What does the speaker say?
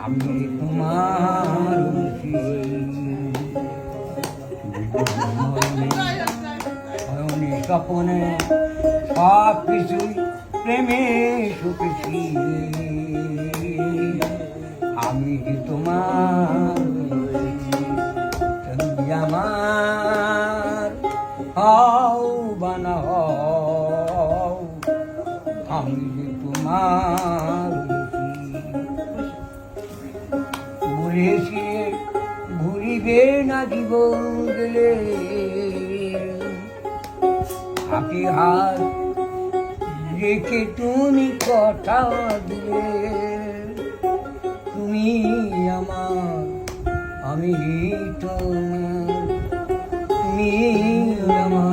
আমি তোমার স্বপনে সব কিছুই প্রেমে সুখেছি আমি তোমার হও হও আমি তোমার ঘুরেছি ঘুরিবে না জীবন গেলে। হাতে হাত রেখে তুমি কথা দিলে। তুমি আমার আমি তোমার আমার